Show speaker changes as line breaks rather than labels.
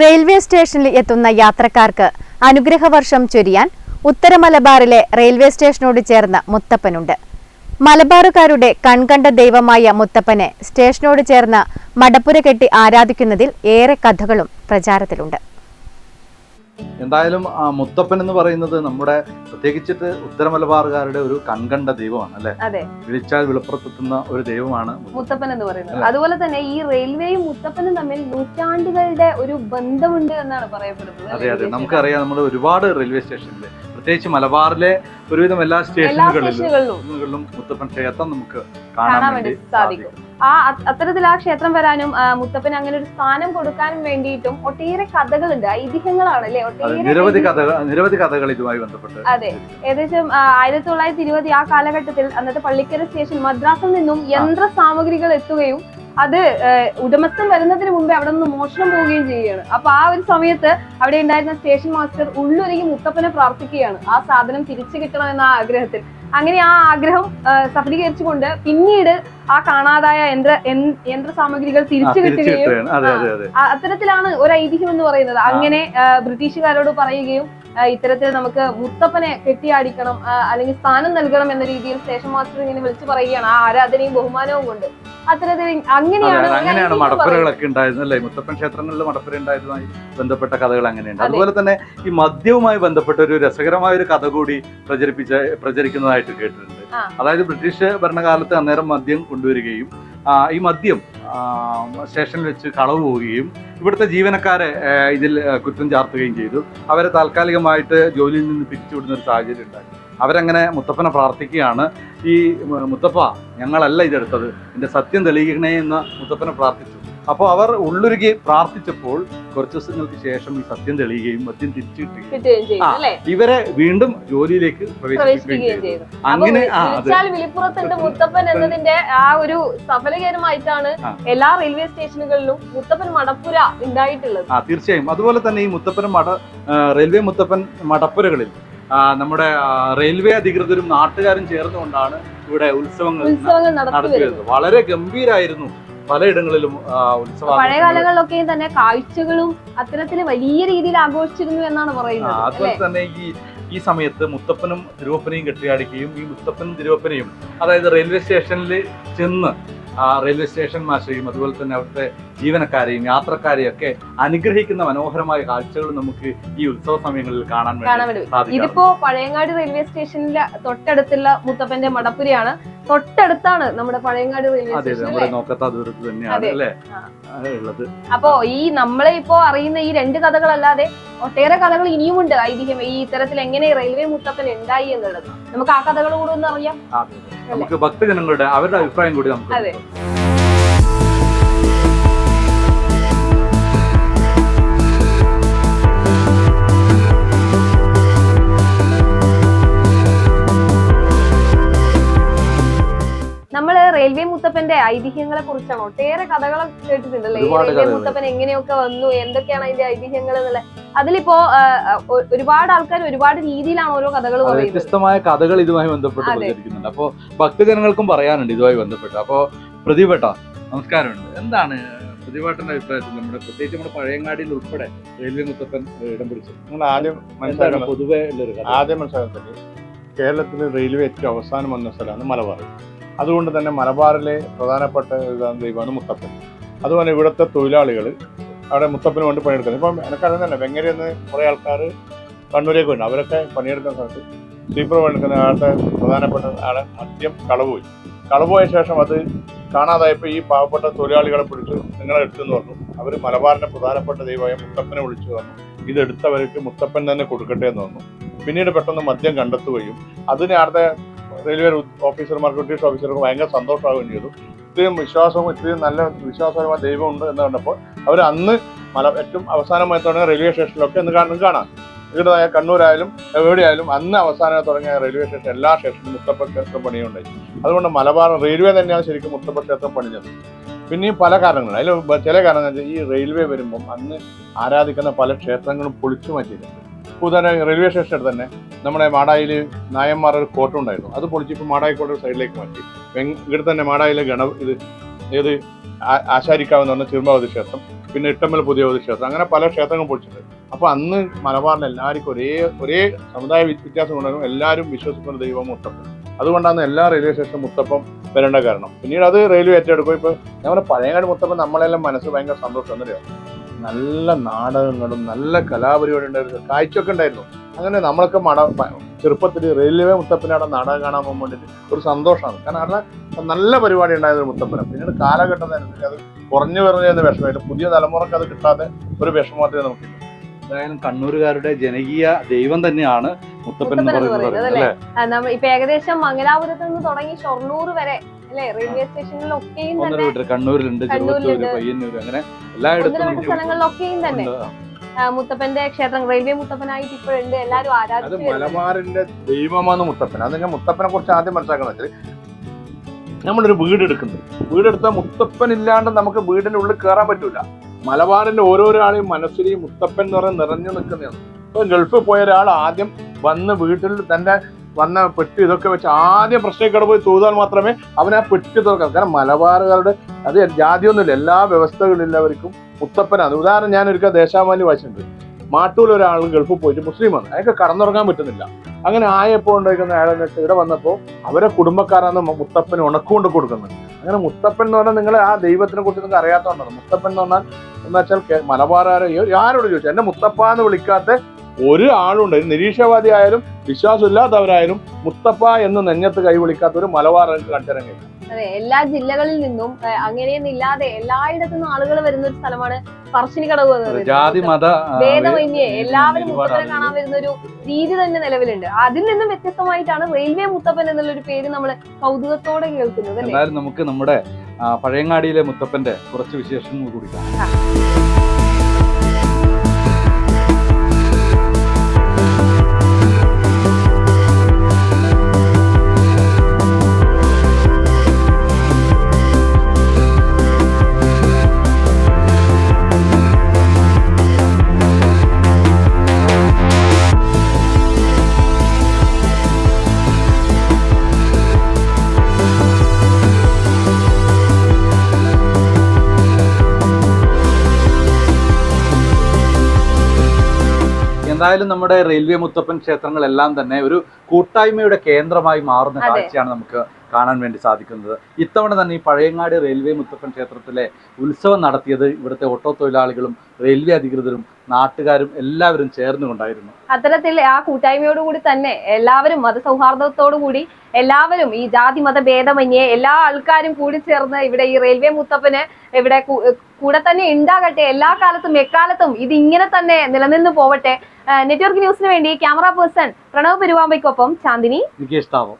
Railway സ്റ്റേഷനിൽ എത്തുന്ന യാത്രക്കാർക്ക് അനുഗ്രഹവർഷം ചൊരിയാൻ ഉത്തര മലബാറിലെ റെയിൽവേ സ്റ്റേഷനോട് ചേർന്ന മുത്തപ്പനുണ്ട്. മലബാറുകാരുടെ കൺകണ്ട ദൈവമായ മുത്തപ്പനെ സ്റ്റേഷനോട് ചേർന്ന് മടപ്പുര കെട്ടി ആരാധിക്കുന്നതിൽ ഏറെ കഥകളും പ്രചാരത്തിലുണ്ട്.
എന്തായാലും ആ മുത്തപ്പൻ എന്ന് പറയുന്നത് നമ്മുടെ പ്രത്യേകിച്ചിട്ട് ഉത്തര മലബാറുകാരുടെ ഒരു കൺകണ്ട ദൈവമാണ് അല്ലെ? വിളിച്ചാൽ വിളപ്പുറത്തെത്തുന്ന ഒരു ദൈവമാണ് മുത്തപ്പൻ.
എന്ന് പറയുന്നത്. അതുപോലെ തന്നെ ഈ റെയിൽവേയും മുത്തപ്പനും തമ്മിൽ നൂറ്റാണ്ടുകളുടെ ഒരു ബന്ധമുണ്ട് എന്നാണ് പറയപ്പെടുന്നത്
അതെ അതെ. നമുക്കറിയാം നമ്മൾ ഒരുപാട് റെയിൽവേ സ്റ്റേഷനിൽ പ്രത്യേകിച്ച് മലബാറിലെ ഒരുവിധം എല്ലാ സ്റ്റേഷനുകളിലും മുത്തപ്പൻ ക്ഷേത്രം നമുക്ക്
കാണാൻ വേണ്ടി സാധിക്കും. ആ അത്തരത്തിൽ ആ ക്ഷേത്രം വരാനും മുത്തപ്പൻ അങ്ങനെ ഒരു സ്ഥാനം കൊടുക്കാനും വേണ്ടിയിട്ടും ഒട്ടേറെ കഥകളുണ്ട് ഐതിഹ്യങ്ങളാണ് അല്ലെ? ഒട്ടേറെ
നിരവധി കഥകൾ നിരവധി കഥകൾ ഇതുമായി ബന്ധപ്പെട്ട്
അതെ. ഏകദേശം ആയിരത്തി തൊള്ളായിരത്തി ഇരുപത് ആ കാലഘട്ടത്തിൽ അന്നത്തെ പള്ളിക്കര സ്റ്റേഷൻ മദ്രാസിൽ നിന്നും യന്ത്ര സാമഗ്രികൾ എത്തുകയും അത് ഉടമസ്ഥം ഉടമസ്ഥൻ വരുന്നതിന് മുമ്പേ അവിടെ നിന്ന് മോഷണം പോവുകയും ചെയ്യുകയാണ്. അപ്പൊ ആ ഒരു സമയത്ത് അവിടെ ഉണ്ടായിരുന്ന സ്റ്റേഷൻ മാസ്റ്റർ ഉള്ളൊരുങ്ങി മുത്തപ്പനെ പ്രാർത്ഥിക്കുകയാണ്. ആ സാധനം തിരിച്ചു കിട്ടണം എന്ന ആഗ്രഹത്തിൽ. അങ്ങനെ ആ ആഗ്രഹം സഫലീകരിച്ചു സഫലീകരിച്ചുകൊണ്ട് പിന്നീട് ആ കാണാതായ യന്ത്ര യന്ത്ര സാമഗ്രികൾ തിരിച്ചു കിട്ടുകയും അത്തരത്തിലാണ് ഒരു ഐതിഹ്യം എന്ന് പറയുന്നത്. അങ്ങനെ ബ്രിട്ടീഷുകാരോട് പറയുകയും ഇത്തരത്തിൽ നമുക്ക് മുത്തപ്പനെ കെട്ടിയാടിക്കണം അല്ലെങ്കിൽ സ്ഥാനം നൽകണം എന്ന രീതിയിൽ സ്റ്റേഷൻ മാസ്റ്റർ ഇങ്ങനെ വിളിച്ചു പറയുകയാണ്. ആ ആരാധനയും ബഹുമാനവും കൊണ്ട്. അത്തരത്തിൽ അങ്ങനെയാണ്
മടപ്പുരകളൊക്കെ ഉണ്ടായിരുന്നത് അല്ലേ? മുത്തപ്പൻ ക്ഷേത്രങ്ങളിൽ മടപ്പുര ഉണ്ടായതുമായി ബന്ധപ്പെട്ട കഥകൾ അങ്ങനെയുണ്ട്.
അതെ.
അതുപോലെ തന്നെ ഈ മദ്യവുമായി ബന്ധപ്പെട്ട ഒരു രസകരമായ ഒരു കഥ കൂടി പ്രചരിപ്പിച്ച പ്രചരിക്കുന്നതായിട്ട് കേട്ടിട്ടുണ്ട്. അതായത് ബ്രിട്ടീഷ് ഭരണകാലത്ത് അന്നേരം മദ്യം കൊണ്ടുവരികയും ഈ മദ്യം സ്റ്റേഷനിൽ വെച്ച് കളവ് പോവുകയും ഇവിടുത്തെ ജീവനക്കാരെ ഇതിൽ കുറ്റം ചാർത്തുകയും ചെയ്തു. അവരെ താൽക്കാലികമായിട്ട് ജോലിയിൽ നിന്ന് പിരിച്ചുവിടുന്ന ഒരു സാഹചര്യം ഉണ്ടായി. അവരങ്ങനെ മുത്തപ്പനെ പ്രാർത്ഥിക്കുകയാണ്. ഈ മുത്തപ്പ ഞങ്ങളല്ല ഇതെടുത്തത്. എന്റെ സത്യം തെളിയിക്കണേ എന്ന് മുത്തപ്പനെ പ്രാർത്ഥിച്ചു. അപ്പോൾ അവർ ഉള്ളുരുകി പ്രാർത്ഥിച്ചപ്പോൾ കുറച്ച് ദിവസങ്ങൾക്ക് ശേഷം ഈ സത്യം തെളിയുകയും മദ്യം തിരിച്ചു കിട്ടുകയും ആ, ഇവരെ വീണ്ടും ജോലിയിലേക്ക് പ്രവേശിപ്പിക്കുകയും ചെയ്തു. അങ്ങനെ
വിളിപ്പുറത്തുണ്ട് മുത്തപ്പൻ എന്നതിന്റെ ആ ഒരു സഫലകരമായിട്ടാണ് എല്ലാ റെയിൽവേ സ്റ്റേഷനുകളിലും മുത്തപ്പൻ മടപ്പുര ഉണ്ടായിട്ടുള്ളത്.
ആ തീർച്ചയായും. അതുപോലെ തന്നെ ഈ മുത്തപ്പൻ മട റെയിൽവേ മുത്തപ്പൻ മടപ്പുരകളിൽ നമ്മുടെ റെയിൽവേ അധികൃതരും നാട്ടുകാരും ചേർന്നുകൊണ്ടാണ് ഇവിടെ ഉത്സവങ്ങൾ നടത്തിയത്. വളരെ ഗംഭീരായിരുന്നു പലയിടങ്ങളിലും ഉത്സവം
പഴയ കാലങ്ങളിലൊക്കെ തന്നെ കാഴ്ചകളും അത്തരത്തിൽ വലിയ രീതിയിൽ ആഘോഷിച്ചിരുന്നു എന്നാണ് പറയുന്നത്
അതുപോലെ തന്നെ ഈ ഈ സമയത്ത് മുത്തപ്പനും തിരുവപ്പനെയും കെട്ടിയാടിക്കുകയും ഈ മുത്തപ്പനും തിരുവപ്പനെയും അതായത് റെയിൽവേ സ്റ്റേഷനിൽ ചെന്ന് റെയിൽവേ സ്റ്റേഷൻ മാസ്റ്ററെയും അതുപോലെ തന്നെ അവിടുത്തെ ജീവനക്കാരെയും യാത്രക്കാരെയും ഒക്കെ അനുഗ്രഹിക്കുന്ന മനോഹരമായ കാഴ്ചകൾ നമുക്ക് ഈ ഉത്സവ സമയങ്ങളിൽ കാണാൻ വേണ്ടി
ഇതിപ്പോ പഴയങ്ങാടി റെയിൽവേ സ്റ്റേഷനിലെ തൊട്ടടുത്തുള്ള മുത്തപ്പന്റെ മടപ്പുരയാണ് തൊട്ടടുത്താണ് നമ്മുടെ പഴയങ്ങാട് റെയിൽവേ സ്റ്റേഷൻ അപ്പോ ഈ നമ്മളെ ഇപ്പോ അറിയുന്ന ഈ രണ്ട് കഥകളല്ലാതെ ഒട്ടേറെ കഥകൾ ഇനിയുമുണ്ട് ഐതിഹ്യം. ഈ ഇത്തരത്തിൽ എങ്ങനെ റെയിൽവേ മുത്തപ്പൻ ഉണ്ടായി എന്നുള്ളത്. നമുക്ക് ആ കഥകൾ കൂടെ ഒന്ന് അറിയാം.
നമുക്ക് ഭക്തജനങ്ങളുടെ അവരുടെ അഭിപ്രായം കൂടി നമുക്ക്
അതെ. റെയിൽവേ ഐതിഹ്യങ്ങളെ കുറിച്ചാണ്? ഒട്ടേറെ കഥകളൊക്കെ കേട്ടിട്ടുണ്ടല്ലേ? മുത്തപ്പൻ എങ്ങനെയൊക്കെ വന്നു? എന്തൊക്കെയാണ് അതിന്റെ ഐതിഹ്യങ്ങൾ എന്നുള്ള അതിലിപ്പോ ഒരുപാട് ആൾക്കാർ ഒരുപാട് രീതിയിലാണ് ഓരോ കഥകൾ പറയുന്നത്.
വ്യത്യസ്തമായ കഥകൾ ഇതുമായി ബന്ധപ്പെട്ട്. പ്രചരിക്കുന്നുണ്ട് അപ്പോൾ ഭക്തജനങ്ങൾക്കും പറയാനുണ്ട് ഇതുമായി ബന്ധപ്പെട്ട്. അപ്പോൾ പ്രതിഭട്ട നമസ്കാരമുണ്ട്. എന്താണ് പ്രതിഭട്ടന്റെ അഭിപ്രായത്തിൽ നമ്മുടെ പ്രത്യേകിച്ച് നമ്മുടെ പഴയങ്ങാടിയിൽ ഉൾപ്പെടെ റെയിൽവേ മുത്തപ്പൻ ഇടം പിടിച്ചു
നിങ്ങൾ ആദ്യം മനസ്സിലാക്കണം.
പൊതുവേ ഉള്ളൊരു കഥ?
ആദ്യം മനസ്സിലാക്കുന്നത് കേരളത്തിൽ റെയിൽവേ ഏറ്റവും അവസാനം വന്ന സ്ഥലമാണ് മലബാർ. അതുകൊണ്ട് തന്നെ മലബാറിലെ പ്രധാനപ്പെട്ട ദൈവമാണ് മുത്തപ്പൻ. അതുപോലെ ഇവിടുത്തെ തൊഴിലാളികൾ അവിടെ മുത്തപ്പന് വേണ്ടി പണിയെടുക്കുന്നത്. ഇപ്പം എനിക്കറിയാം തന്നെ വെങ്ങര എന്ന് കുറേ ആൾക്കാർ കണ്ണൂരേക്ക് വരുന്നു. അവരൊക്കെ പണിയെടുക്കുന്ന സ്ഥലത്ത് സ്ലീപ്പർ പണിയെടുക്കുന്ന ആളുടെ പ്രധാനപ്പെട്ട ആളെ മദ്യം കളവുപോയി. കളവുപോയ ശേഷം അത് കാണാതായപ്പോൾ ഈ പാവപ്പെട്ട തൊഴിലാളികളെ പിടിച്ച് നിങ്ങളെ എടുത്തെന്ന് പറഞ്ഞു. അവർ മലബാറിന്റെ പ്രധാനപ്പെട്ട ദൈവമായ മുത്തപ്പനെ വിളിച്ചു തന്നു. ഇതെടുത്തവർക്ക് മുത്തപ്പൻ തന്നെ കൊടുക്കട്ടെ എന്ന് പറഞ്ഞു. പിന്നീട് പെട്ടെന്ന് മദ്യം കണ്ടെത്തുകയും അതിനെ അവിടുത്തെ റെയിൽവേ ഓഫീസർമാർക്ക് ബ്രിട്ടീഷ് ഓഫീസർക്ക് ഭയങ്കര സന്തോഷമാവുകയും ചെയ്തു. ഇത്രയും വിശ്വാസവും ഇത്രയും നല്ല വിശ്വാസപരമായ ദൈവമുണ്ട് എന്ന് കണ്ടപ്പോൾ അവർ അന്ന് മല ഏറ്റവും അവസാനമായി തുടങ്ങിയ റെയിൽവേ സ്റ്റേഷനിലൊക്കെ എന്ന് കാണും കാണാം. ഇവിടെ കണ്ണൂരായാലും എവിടെയായാലും അന്ന് അവസാനം തുടങ്ങിയ റെയിൽവേ സ്റ്റേഷൻ എല്ലാ സ്റ്റേഷനും മുത്തപ്പ ക്ഷേത്രം പണിയുണ്ടായി അതുകൊണ്ട് മലബാർ റെയിൽവേ തന്നെയാണ് ശരിക്കും മുത്തപ്പ ക്ഷേത്രം പണിഞ്ഞത്. പിന്നെയും പല കാരണങ്ങൾ. അതിൽ ചില കാരണങ്ങൾ ഈ റെയിൽവേ വരുമ്പം അന്ന് ആരാധിക്കുന്ന പല ക്ഷേത്രങ്ങളും പൊളിച്ചു മാറ്റിയിട്ടുണ്ട്. ഉദാഹരണം റെയിൽവേ സ്റ്റേഷനിൽ തന്നെ നമ്മുടെ മാടായിൽ നായന്മാർ ഒരു കോട്ട ഉണ്ടായിരുന്നു. അത് പൊളിച്ച് ഇപ്പോൾ മാടായി കോട്ട സൈഡിലേക്ക് മാറ്റി. ഇവിടെ തന്നെ മാടായിലെ ഗണ ഇത് ഏത് ആശാരിക്കാവെന്ന് പറഞ്ഞ തിരുമാവതി ക്ഷേത്രം പിന്നെ ഇട്ടമ്മൽ പുതിയവതി ക്ഷേത്രം അങ്ങനെ പല ക്ഷേത്രങ്ങൾ പൊളിച്ചിട്ടുണ്ട്. അപ്പോൾ അന്ന് മലബാറിൽ എല്ലാവർക്കും ഒരേ ഒരേ സമുദായ വ്യ- വ്യത്യാസം കൊണ്ടായിരുന്നു എല്ലാവരും വിശ്വസിക്കുന്ന ദൈവം മുത്തപ്പൻ. അതുകൊണ്ടാണ് എല്ലാ റെയിൽവേ സ്റ്റേഷനും മുത്തപ്പം വരേണ്ട കാരണം. പിന്നീട് അത് റെയിൽവേ ഏറ്റെടുക്കും ഇപ്പോൾ ഞങ്ങളുടെ പഴയങ്ങാട് മുത്തപ്പം നമ്മളെല്ലാം മനസ്സ് ഭയങ്കര സന്തോഷം എന്നറിയോ. നല്ല നാടകങ്ങളും നല്ല കലാപരിപാടി ഉണ്ടായിരുന്നു കാഴ്ചയൊക്കെ ഉണ്ടായിരുന്നു. അങ്ങനെ നമ്മളൊക്കെ മട ചെറുപ്പത്തിൽ റെയിൽവേ മുത്തപ്പനയുടെ നാടകം കാണാൻ പോകാൻ വേണ്ടിയിട്ട് ഒരു സന്തോഷമാണ്. കാരണം അവിടെ നല്ല പരിപാടി ഉണ്ടായത് മുത്തപ്പനം. പിന്നീട് കാലഘട്ടം തന്നെ അത് കുറഞ്ഞു വരുന്നതെന്ന് വിഷമമായിട്ട് പുതിയ തലമുറയ്ക്ക് അത് കിട്ടാതെ ഒരു വിഷമത്തിൽ നമുക്കില്ല
എന്തായാലും കണ്ണൂരുകാരുടെ ജനകീയ ദൈവം തന്നെയാണ് മുത്തപ്പൻ എന്ന് പറയുന്നത്.
ഇപ്പൊ ഏകദേശം മംഗലാപുരത്ത് നിന്ന് തുടങ്ങി ഷൊർണൂർ വരെ അല്ലെ? റെയിൽവേ സ്റ്റേഷനിലൊക്കെയും
ഒന്നര
തന്നെ
വീട്ടിൽ കണ്ണൂരിലുണ്ട്. പയ്യന്നൂര് അങ്ങനെ എല്ലായിടത്തും
സ്ഥലങ്ങളിലൊക്കെയും തന്നെ. മുത്തപ്പന്റെ ക്ഷേത്രം റെയിൽവേ മുത്തപ്പനായിട്ട് ഇപ്പോഴുണ്ട്. എല്ലാരും ആരാധിച്ചു.
മലബാറിന്റെ ദൈവമാണ് മുത്തപ്പൻ. അത് ഞാൻ മുത്തപ്പനെ കുറിച്ച് ആദ്യം മനസ്സിലാക്കണം വെച്ചാൽ നമ്മളൊരു വീട് വീടെടുത്താൽ മുത്തപ്പൻ ഇല്ലാണ്ട് നമുക്ക് വീടിന്റെ ഉള്ളിൽ കയറാൻ പറ്റൂല. മലബാറിന്റെ ഓരോരോ ആളെയും മനസ്സിൽ ഈ മുത്തപ്പൻ എന്ന് പറഞ്ഞ് നിറഞ്ഞു നിൽക്കുന്നതാണ്. ഇപ്പൊ ഗൾഫിൽ പോയ ഒരാൾ ആദ്യം വന്ന് വീട്ടിൽ തന്റെ വന്ന പെട്ടി ഇതൊക്കെ വെച്ച് ആദ്യം പ്രശ്നക്കട പോയി തൂതാൽ മാത്രമേ അവൻ ആ പെട്ടി തുറക്കാം കാരണം മലബാറുകാരുടെ അത് ജാതിയൊന്നുമില്ല. എല്ലാ വ്യവസ്ഥകളിലുള്ളവർക്കും മുത്തപ്പനാണ്. ഉദാഹരണം ഞാൻ ഒരിക്കൽ ദേശാമാലി വായിച്ചിട്ടുണ്ട്. മാട്ടൂൽ ഒരാൾ ഗൾഫിൽ പോയിട്ട് മുസ്ലിമാണ് അയാൾക്ക് കടന്നുറങ്ങാൻ പറ്റുന്നില്ല. അങ്ങനെ ആയപ്പോൾ ഉണ്ടായിരിക്കുന്ന വെച്ചാൽ ഇവിടെ വന്നപ്പോൾ അവരെ കുടുംബക്കാരാണ് മുത്തപ്പന് ഉണക്കുകൊണ്ട് കൊടുക്കുന്നത്. അങ്ങനെ മുത്തപ്പൻ എന്ന് പറഞ്ഞാൽ നിങ്ങൾ ആ ദൈവത്തിനെ കുറിച്ച് നിങ്ങൾക്ക് അറിയാത്തതുകൊണ്ടാണ്. മുത്തപ്പൻ എന്ന് പറഞ്ഞാൽ എന്ന് വെച്ചാൽ മലബാറാരോ ആരോട് ചോദിച്ചു എന്നെ മുത്തപ്പ എന്ന് വിളിക്കാത്ത ഒരു ആളുണ്ട് നിരീക്ഷണവാദിയായാലും നിരീക്ഷവാദി ആയാലും വിശ്വാസമില്ലാത്തവരായാലും മുസ്തഫ എന്ന് നെഞ്ഞത്ത് കൈവിളിക്കാത്ത ഒരു മലബാർ കണ്ടിരാൻ കഴിയും
അതെ എല്ലാ ജില്ലകളിൽ നിന്നും അങ്ങനെയൊന്നില്ലാതെ അങ്ങനെയൊന്നും ഇല്ലാതെ എല്ലായിടത്തു നിന്നും ആളുകൾ വരുന്ന ഒരു സ്ഥലമാണ് പറശ്ശിനി കടവ് പറയുന്നത്.
ജാതി മത
ഭേദമന്യേ എല്ലാവരും മുത്തപ്പനെ കാണാൻ വരുന്ന ഒരു രീതി തന്നെ നിലവിലുണ്ട്. അതിൽ നിന്നും വ്യത്യസ്തമായിട്ടാണ് റെയിൽവേ മുത്തപ്പൻ എന്നുള്ള ഒരു പേര് നമ്മൾ കൗതുകത്തോടെ കേൾക്കുന്നത് അല്ലേ?
എന്തായാലും നമുക്ക് നമ്മുടെ പഴയങ്ങാടിയിലെ മുത്തപ്പന്റെ കുറച്ച് വിശേഷങ്ങൾ കൂടി എന്തായാലും നമ്മുടെ റെയിൽവേ മുത്തപ്പൻ ക്ഷേത്രങ്ങളെല്ലാം തന്നെ ഒരു കൂട്ടായ്മയുടെ കേന്ദ്രമായി മാറുന്ന. കാഴ്ചയാണ് നമുക്ക് കാണാൻ വേണ്ടി സാധിക്കുന്നത്. ഇത്തവണ തന്നെ ഈ പഴയങ്ങാടി റെയിൽവേ മുത്തപ്പൻ ക്ഷേത്രത്തിലെ ഉത്സവം നടത്തിയത് ഇവിടുത്തെ ഓട്ടോ തൊഴിലാളികളും റെയിൽവേ അധികൃതരും നാട്ടുകാരും എല്ലാവരും ചേർന്നുകൊണ്ടായിരുന്നു.
അത്തരത്തിൽ ആ കൂട്ടായ്മയോട് കൂടി തന്നെ എല്ലാവരും മതസൗഹാർദ്ദത്തോടുകൂടി എല്ലാവരും ഈ ജാതി മത ഭേദമന്യേ എല്ലാ ആൾക്കാരും കൂടി ചേർന്ന് ഇവിടെ ഈ റെയിൽവേ മുത്തപ്പന് ഇവിടെ കൂടെ തന്നെ ഉണ്ടാകട്ടെ. എല്ലാ കാലത്തും എക്കാലത്തും ഇത് ഇങ്ങനെ തന്നെ നിലനിന്ന് പോവട്ടെ. നെറ്റ്വർക്ക് ന്യൂസിന് വേണ്ടി ക്യാമറ പേഴ്സൺ പ്രണവ് പെരുവാമ്പയ്ക്കൊപ്പം ചാന്ദിനി.
നികേഷ് താവം.